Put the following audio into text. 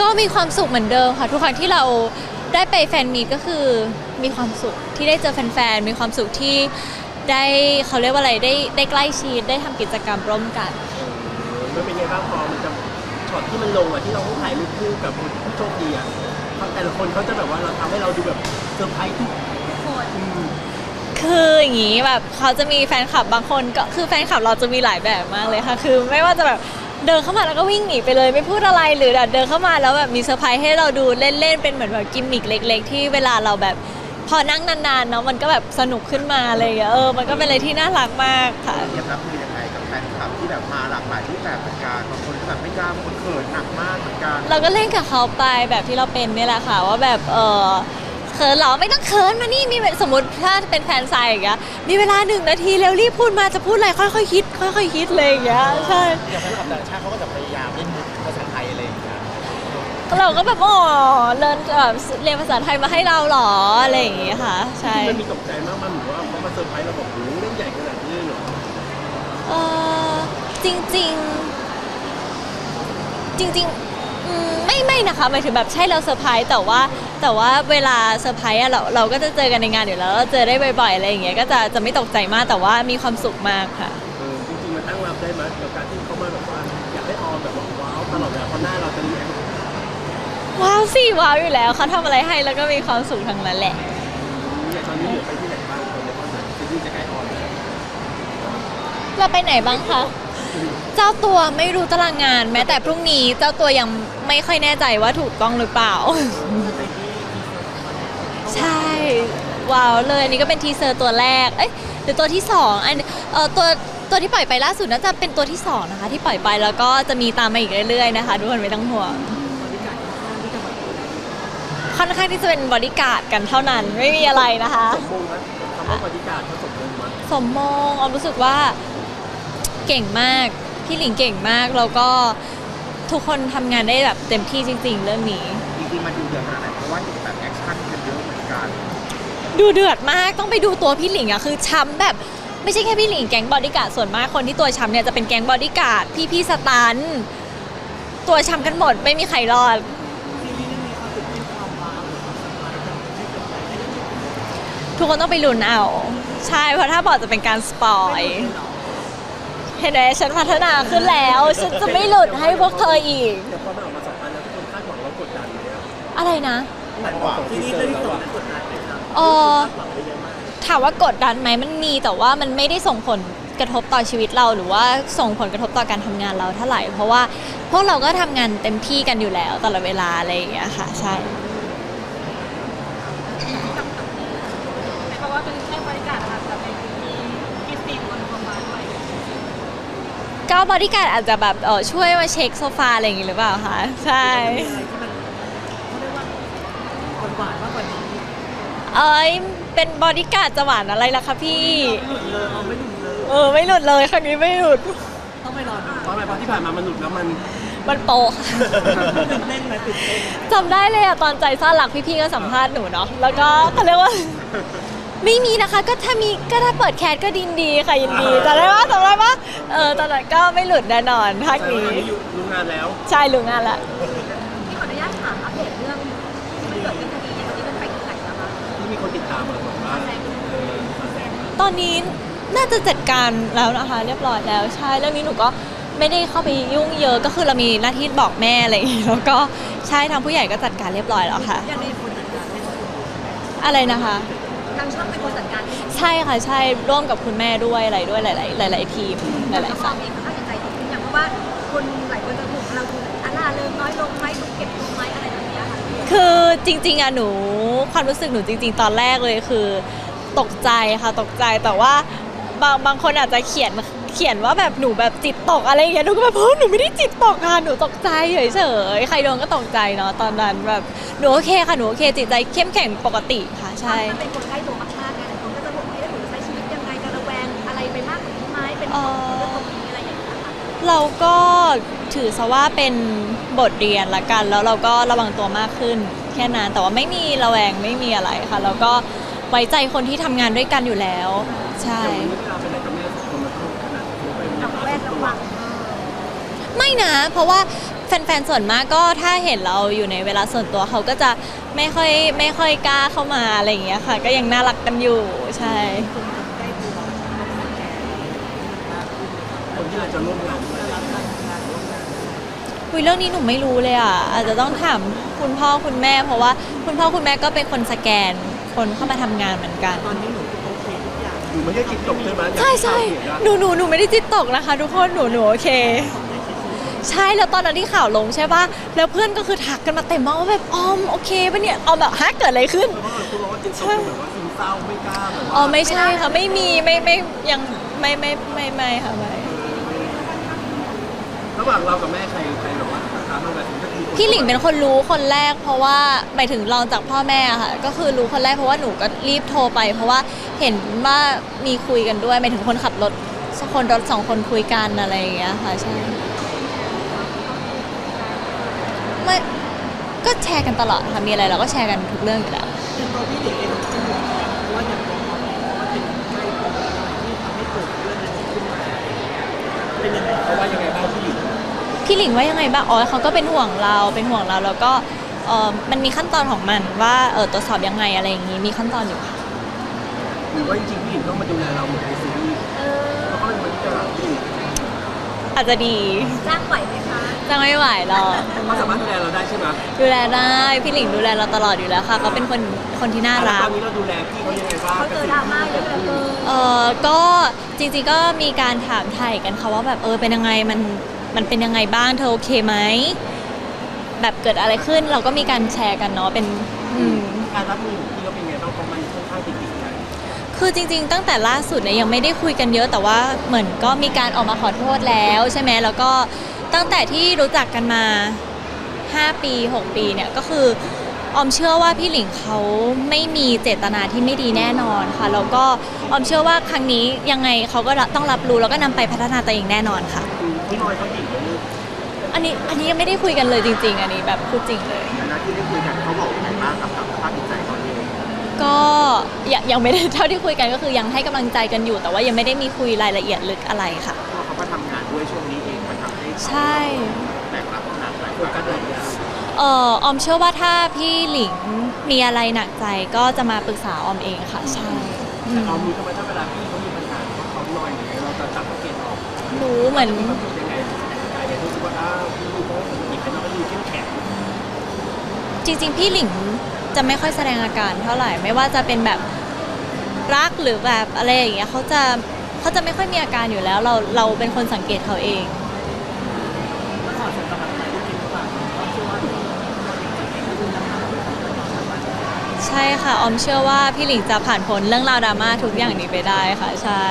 ก็มีความสุขเหมือนเดิมค่ะ ทุกครั้งที่เราได้ไปแฟนมีตก็คือมีความสุขที่ได้เจอแฟนๆมีความสุขที่ได้เขาเรียกว่าอะไรได้ได้ใกล้ชิดได้ทำกิจกรรมร่วมกัน มันเป็นไงบ้างพอมันจะช็อตที่มันลงอะที่เราต้องถ่ายรูปคู่กับผู้โชคดีอะแต่ละคนเขาจะแบบว่าเราทำให้เราดูแบบเซอร์ไพรส์ทุกอืมคืออย่างนี้แบบเขาจะมีแฟนคลับบางคนก็คือแฟนคลับเราจะมีหลายแบบมากเลยค่ะ คือไม่ว่าจะแบบ เดินเข้ามาแล้วก็วิ่งหนีไปเลยไม่พูดอะไรหรือแบบเดินเข้ามาแล้วแบบมีเซอร์ไพรส์ให้เราดูเล่นๆเป็นเหมือนแบบกิมมิกเล็ก ๆ ที่เวลาเราแบบพอนั่งนานๆเนาะมันก็แบบสนุกขึ้นมาอะไรอย่างเงี้ยเออมันก็เป็นอะไรที่น่ารักมากค่ะเทียบรับมือยังไงกับแฟนคลับที่แบบมาหลากหลายรูปแบบเหมือนกันบางคนก็แบบไม่กล้าบางคนเขินหนักมากเหมือนกัน เราก็เล่นกับเขาไปแบบที่เราเป็นเนี่ยแหละค่ะว่าแบบเออ เขินเหรอไม่ต้องเขินมานี่มีสมมติถ้าเป็นแฟนไซน์อย่างเงี้ยมีเวลาหนึ่งนาทีเร็วรีบพูดมาจะพูดอะไรค่อยๆคิด ค่อยๆคิดเลยอย่างเงี้ยใช่อย่างแฟนคลับต่างชาติเขาก็จะพยายามเล่นมุกภาษาไทยอะไรอย่างเงี้ยเราก็แบบอ๋อเรียนแบบเรียนภาษาไทยมาให้เราเหรออะไรอย่างเงี้ยค่ะใช่มันมีตกใจมากมันเหมือนว่าเขามาเซอร์ไพรส์เราบอกโอ้โหเล่นใหญ่ขนาดนี้เลยเหรอเออจริง ๆ จริงๆอืม ไม่ไม่นะคะหมายถึงแบบใช่เราเซอร์ไพรส์แต่ว่าแต่ว่าเวลาเซอร์ไพรส์อะเราเราก็จะเจอกันในงานอยู่แล้วเราเจอได้บ่อยๆอะไรอย่างเงี้ยก็จะจะไม่ตกใจมากแต่ว่ามีความสุขมากค่ะเออจริงๆมันตั้งรับได้ไหมกับการที่เขามาแบบว่าอยากให้ออมแบบว่าว้าวตลอดเวลาเพราะหน้าเราจะรีแอคว้าวสิว้าวอยู่แล้วเขาทำอะไรให้แล้วก็มีความสุขทั้งนั้นแหละ อย่างตอนนี้เหลือไปที่ไหนบ้างคนในคอนเสิร์ตซีรีส์จะใกล้ออนแล้ว เราไปไหนบ้างคะ เจ้าตัวไม่รู้ตารางงาน แม้แต่พรุ่งนี้เจ้าตัวยังไม่ค่อยแน่ใจว่าถูกต้องหรือเปล่า ใช่ว้าวเลยอันนี้ก็เป็นทีเซอร์ตัวแรกเอ้ยหรือตัวที่สองอันเอ่อตัวตัวที่ปล่อยไปล่าสุดน่าจะเป็นตัวที่สองนะคะ ที่ปล่อยไปแล้วก็จะมีตามมาอีกเรื่อยๆนะคะทุกคนไม่ต้องห่วงค่อนข้างที่จะเป็นบริการดกันเท่านั้นไม่มีอะไรนะคะ สมมงนะคำว่าบริการเขาสมมงมั้ยสมมงออมรู้สึกว่าเก่งมาก พี่หลิงเก่งมาก แล้วก็ทุกคนทำงานได้แบบเต็มที่จริง ๆ เรื่องนี้ จริงๆมันดูเดือดขนาดไหนเพราะว่าเห็นแบบแอคชั่นกันเยอะเหมือนกันดูเดือดมากต้องไปดูตัวพี่หลิงอะคือช้ำแบบไม่ใช่แค่พี่หลิงแก๊งบอดี้การ์ดส่วนมากคนที่ตัวช้ำเนี่ยจะเป็นแก๊งบอดี้การ์ดพี่พี่ๆสตันท์ตัวช้ำกันหมดไม่มีใครรอด ทุกคนต้องไปลุ้นเอา ใช่เพราะถ้าบอกจะเป็นการสปอยเห็ เห็นไหมฉันพัฒนาขึ้นแล้ว ฉันจะไม่หลุดให้พวกเธออีกแต่พอมันออกมาสองอันแล้วทุกคนคาดหวังเรากดดันเลยอะอะไรนะหลังจากที่นี่เรื่องที่สองนั้นกดดันไหมครับเออหวังไปเยอะมากถามว่ากดดันไหมมันมีแต่ว่ามันไม่ได้ส่งผลกระทบต่อชีวิตเรา หรือว่าส่งผลกระทบต่อการทำงานเราเท่าไหร่ เพราะว่าพวกเราก็ทำงานเต็มที่กันอยู่แล้วตลอดเวลาอะไรอย่างเงี้ยค่ะ ใช่ เพราะว่าเป็นแค่บริการนะคะแต่เป็นมีกิฟต์คนประมาณไป ก็บริการดอาจจะแบบเออช่วยมาเช็คโซฟาอะไรอย่างงี้หรือเปล่าคะใช่หวานมากกว่านี้เอ้ยเป็นบริการดจะหวานอะไรล่ะคะพี่หลุดเลยเอาไม่หลุดเลยเออไม่หลุดเลยครั้งนี้ไม่หลุดต้องไปรอดูเพราะอะไรเพราะที่ผ่านมามันหลุดแล้วมันมันโปะค่ะตื่นเต้นไหมตื่นเต้นจำได้เลยอะตอนใจซ่าหลักพี่ๆก็สัมภาษณ์หนูเนาะแล้วก็เขาเรียกว่า ไม่มีนะคะก็ถ้ามีก็ถ้าเปิดแคสก็ดินดีค่ะยินดีจำได้ปะจำได้ปะเออตอนนั้นก็ไม่หลุดแน่นอนภาคแต่นี้ว่าตอนนี้อยู่รู้งานแล้ว ใช่รู้งานละที่ขออนุญาตถามอัปเดตเรื่องที่มันเกิดขึ้นคดีเนี่ยที่มันไปถึงไหนแล้วคะที่มีคนติดตามมาบอกว่าเออตอนนี้น่าจะจัดการแล้วนะคะ เรียบร้อยแล้วใช่เรื่องนี้หนูก็ไม่ได้เข้าไปยุ่งเยอะก็คือเรามีหน้าที่บอกแม่อะไรอย่างงี้แล้วก็ใช่ทางผู้ใหญ่ก็จัดการเรียบร้อยแล้วค่ะยังมีคนจัดการให้อะไรนะคะ ทางช่องเป็นคนจัดการให้ใช่ค่ะใช่ร่วมกับคุณแม่ด้วยอะไรด้วยหลาย ๆ หลาย ๆ ทีมหแต่ลายเขาๆมอฝ่างยเองเขาตั้งใจดีขึ้นอย่างเพราะว่าคนหลายคนจะถูกเราถูกอันล่าเริงน้อยลงไหมถูกเก็บลงไหมอะไรแบบเนี้ยค่ะคือจริง ๆอะหนูความรู้สึกหนูจริง ๆ ตอนแรกเลยคือ ตกใจค่ะตกใจแต่ว่าบางบางคนอาจจะเขียนเขียนว่าแบบหนูแบบจิตตกอะไรอย่างเงี้ยหนูก็แบบเฮ้ยหนูไม่ได้จิตตกค่ะหนูตกใจเฉยๆใครโดนก็ตกใจเนาะตอนนั้นแบบหนูโอเคค่ะหนูโอเคจิตใจเข้มแข็งปกติค่ะใช่ถ้าเป็นคนใกล้ตัวมากๆเนี่ยหลายคนก็จะบอกว่าเอ๊ะหนูใช้ชีวิตยังไงจะระแวงอะไรไปมากกว่านี้ไหมเป็นเอ่เรื่องอตรงนี้อะไรอย่างเงี้ยค่ะเราก็ถือซะว่าเป็นบทเรียนละกัน แล้วเราก็ระวังตัวมากขึ้น แค่นั้นแต่ว่าไม่มีระแวงไม่มีอะไรค่ะ แล้วก็ไว้ใจคนที่ทำงานด้วยกันอยู่แล้ว ใช่ อย่างนี้เวลาไปไหนกับแม่สองคนมันต้องขนาดนี้ไประแวดระวังไม่นะ เพราะว่าแฟนๆ ส่วนมากก็ถ้าเห็นเราอยู่ในเวลาส่วนตัวเขาก็จะไม่ค่อยไม่ค่อยกล้าเข้ามาอะไรอย่างเงี้ยค่ะ ก็ยังน่ารักกันอยู่ใช่คนที่เราจะร่วมงานด้วยคุยเรื่องนี้หนูไม่รู้เลยอะอาจจะต้องถามคุณพ่อคุณแม่ เพราะว่าคุณพ่อคุณแม่ก็เป็นคนสแกนคนเข้ามาทำงานเหมือนกันหนู ไม่ได้จิตตกใช่ไหมอย่างใช่ที่ใช่ข่าวเห็นอะหนูหนูหนูไม่ได้จิตตกนะคะ ทุกคนหนูหนูโอเค ใช่แล้วตอนนั้นที่ข่าวลงใช่ป่ะแล้วเพื่อนก็คือทักกันมาเต็มมากว่าแบบออมโอเคปะเนี่ยออมแบบฮะเกิดอะไรขึ้นเพราะว่าคุณบอกว่าจิตตกคือแบบว่าซึมเศร้าไม่กล้าแบบว่าอ๋อไม่ใช่ค่ะไม่มีไม่ไม่ยังไม่ไม่ไม่ไม่ค่ะไม่ระหว่างเรากับแม่ใครใครแบบว่า ถามมาแบบนี้ก็คือพี่หลิงเป็นคนรู้คนแรก เพราะว่าหมายถึงรองจากพ่อแม่อะค่ะ ก็คือรู้คนแรกเพราะว่าหนูก็รีบโทรไป เพราะว่าเห็นว่ามีคุยกันด้วยหมายถึงคนขับรถคนรถสองคนคุยกันอะไรอย่างเงี้ยค่ะใช่ไม่ก็แชร์กันตลอดค่ะมีอะไรเราก็แชร์กันทุกเรื่องอยู่แล้วเพราะว่ายังไงบ้างพี่หลิง พี่หลิงว่ายังไงบ้างอ๋อเขาก็เป็นห่วงเราเป็นห่วงเราแล้วก็เออมันมีขั้นตอนของมันว่าเออตรวจสอบยังไงอะไรอย่างงี้มีขั้นตอนอยู่ค่ะหรือว่าจริงๆพี่หลิงต้องมาดูแลเราเหมือนในซีรีส์เออเพราะเขาเป็นคนที่จะแบบพี่หลิงอาจจะดีจ้างไหวไหมคะจะไม่ไหวหรอกเขาสามารถดูแลเราได้ใช่ไหมดูแลได้พี่หลิงดูแลเราตลอดอยู่แล้วค่ะก็เป็นคนคนที่น่าแล้วรัตก อนนี้เราดูแลพี่เขายังไงบ้างเขาเจอดราม่าเยอะเหลือเกินเออก็จริงๆก็มีการถามไถ่กันค่ะว่าแบบเออเป็นยังไงมัน มันเป็นยังไงบ้างเธอโอเคไหมแบบเกิดอะไรขึ้นเราก็มีการแชร์กันเนาะเป็นอืม การรับมือของพี่เขาเป็นไงบ้างเพราะมันค่อนข้างติดๆกันคือจริงๆ ตั้งแต่ล่าสุดเนี่ยยังไม่ได้คุยกันเยอะแต่ว่าเหมือนก็มีการออกมาขอโทษแล้วใช่ไหมแล้วก็ตั้งแต่ที่รู้จักกันมา 5 ปี 6 ปีเนี่ยก็คือ ออมเชื่อว่าพี่หลิงเขาไม่มีเจตนาที่ไม่ดีแน่นอนค่ะแล้วก็ออมเชื่อว่าครั้งนี้ยังไงเขาก็ต้องรับรู้แล้วก็นำไปพัฒนาตัวเองแน่นอนค่ะคือพี่น้อยเขาหญิงเลยลูกอันนี้อันนี้ยังไม่ได้คุยกันเลยจริง ๆ อันนี้แบบพูดจริงเลยในหน้าที่ได้คุยกันเขาบอกยังไงบ้างกับสภาพจิตใจเขาเองก็ยังยังไม่ได้เท่าที่คุยกันก็คือยังให้กำลังใจกันอยู่ แต่ว่ายังไม่ได้มีคุยรายละเอียดลึกอะไรค่ะเพราะเขามาทำงานด้วยช่วงนี้เองมันทำให้เขาใช่แบกรับหนักหลายโฟครั้งกัสหลายอย่าง เอ่อออมเชื่อว่าถ้าพี่หลิงมีอะไรหนักใจก็จะมาปรึกษาออมเองค่ะใช่อืแต่มเรามีทำไมถ้าเวลาพี่เขามีปัญหาเขาหน่อยเนี่ยเราจะจับสังเกตออกรู้เหมือน มันเป็นยังไงอาจจะรู้สึกว่าอ้าวพี่ลูกเขาหยิบไปแล้วก็ดูเข้มแข็งจริงๆ พี่หลิงจะไม่ค่อยแสดงอาการเท่าไหร่ ไม่ว่าจะเป็นแบบรักหรือแบบอะไรอย่างเงี้ยเขาจะเขาจะไม่ค่อยมีอาการอยู่แล้ว เราเราเป็นคนสังเกตเขาเอง ใช่ค่ะออมเชื่อว่าพี่หลิงจะผ่านพ้นเรื่องราวดราม่าทุกอย่างนี้ไปได้ค่ะใช่